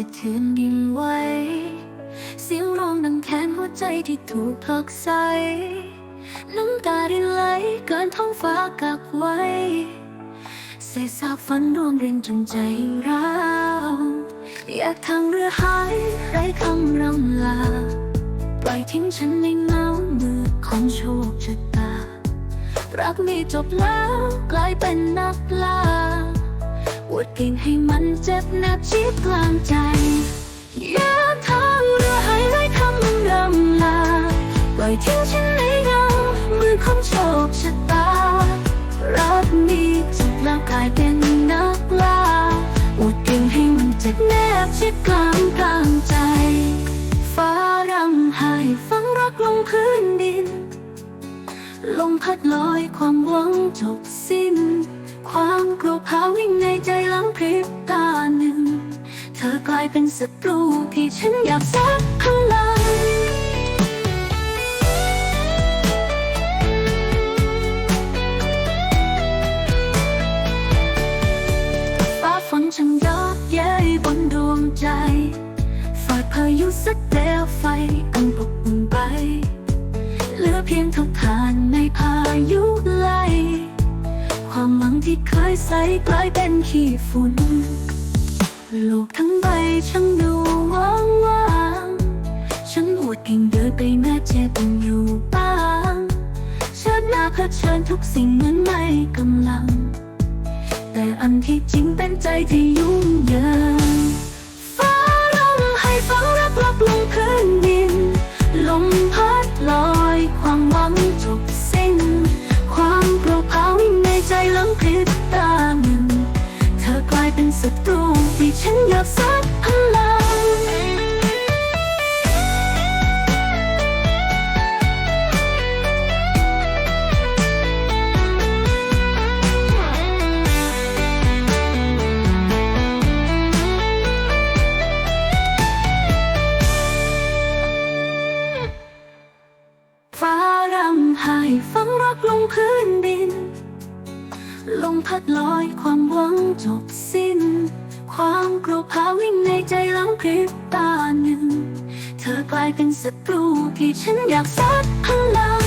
ะเทือนดินไหวเสียงร้องดังแค้นหัวใจที่ถูกผลักใสน้ำตารินไหลเกินท้องฟ้ากักไว้เศษซากฝันร่วงเรินจนใจร้าวอยากทางเรือหายไร้คำรำลา ปล่อยทิ้งฉันในเงามือของโชคชะตา รักมีจบแล้วกลายเป็นนักล่า วดเก่งให้มันเจ็บแนบชิดกลางใจอยาทางเรือหายไร้คำรำลาปล่อยทิ้งฉันในเงามือของโชคชะตา รักมีจบแล้วกลายเป็นนักล่าปวดเก่งให้มันเจ็บแนบชิดกลางกลางใจ ฟ้ารำไห้ฟังรักลงพื้นดิน ลมพัดลอยความหวังจบสิ้น ความกลัวพาวิ่งในใจหลังพริบตาหนึ่ง เธอกลายเป็นศัตรูที่ฉันอยากซักพลังฟ้าฝนช่างยอดเย้ยบนดวงใจฝ่ายพายุสักเดวไฟอันปกปุ่นไป เหลือเพียงทุกทานในพายุล ที่เคยใสกลายเป็นขี้ฝุ่น โลกทั้งใบช่างดูว่างว่างฉันอวดเก่งเดินไปแม้เจ็บอยู่บ้างเชิดหน้าเผชิญทุกสิ่งเหมือนไม่กำลัง แต่อันที่จริงเป็นใจที่ยุ่งเหยิง ฉักพลัง ฟ้าร่ำไห้ฟังรักลงพื้นดิน ลมพัดลอยความหวังจบสิ้น ความกลัวพาวิ่งในใจหลังพริบตาหนึ่ง เธอกลายเป็นศัตรูที่ฉันอยากซัดพลัง